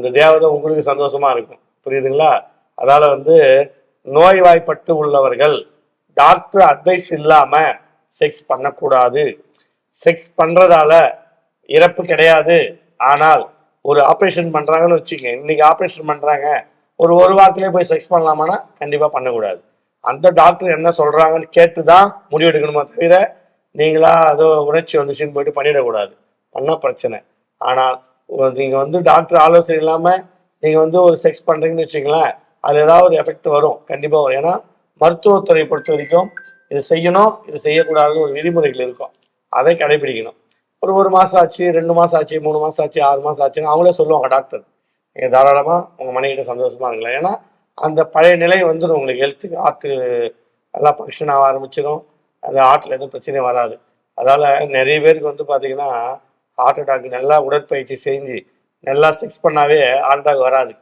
அந்த தேவதை உங்களுக்கு சந்தோஷமா இருக்கும். புரியுதுங்களா? அதால வந்து நோய்வாய்ப்பட்டு உள்ளவர்கள் டாக்டர் அட்வைஸ் இல்லாம செக்ஸ் பண்ணக்கூடாது. செக்ஸ் பண்றதால இறப்பு கிடையாது. ஆனால் ஒரு ஆப்ரேஷன் பண்றாங்கன்னு வச்சுக்க இன்னைக்கு ஆப்ரேஷன் பண்றாங்க. ஒரு ஒரு வாரத்திலே போய் செக்ஸ் பண்ணலாமான்னா கண்டிப்பா பண்ணக்கூடாது. அந்த டாக்டர் என்ன சொல்றாங்கன்னு கேட்டு தான் முடிவெடுக்கணுமே தவிர நீங்களா அதோ உணர்ச்சி வந்துச்சுன்னு போயிட்டு பண்ணிடக்கூடாது. பண்ண பிரச்சனை. ஆனால் நீங்கள் வந்து டாக்டர் ஆலோசனை இல்லாமல் நீங்கள் வந்து ஒரு செக்ஸ் பண்ணுறீங்கன்னு வச்சுங்களேன் அது ஏதாவது ஒரு எஃபெக்ட் வரும். கண்டிப்பாக வரும். ஏன்னா மருத்துவத்துறை பொறுத்த வரைக்கும் இது செய்யணும் இது செய்யக்கூடாதுன்னு ஒரு விதிமுறைகள் இருக்கும். அதை கடைபிடிக்கணும் ஒரு ஒரு மாதம் ஆச்சு ரெண்டு மாதம் ஆச்சு மூணு மாதம் ஆச்சு ஆறு மாதம் ஆச்சுன்னு அவங்களே சொல்லுவாங்க டாக்டர் நீங்கள் தாராளமாக உங்கள் மனைவிட்ட சந்தோஷமாக இருக்கலாம் ஏன்னா அந்த பழைய நிலை வந்துடும் உங்களுக்கு. ஹெல்த்துக்கு ஆர்ட்டு எல்லாம் ஃபங்க்ஷன் ஆக ஆரம்பிச்சிடும் அந்த ஆர்ட்டில் எதுவும் பிரச்சனையும் வராது. அதால் நிறைய பேருக்கு வந்து பார்த்திங்கன்னா ஹார்ட் அட்டாக் நல்லா உடற்பயிற்சி செஞ்சு நல்லா செக்ஸ் பண்ணாவே ஹார்ட் அட்டாக் வராது.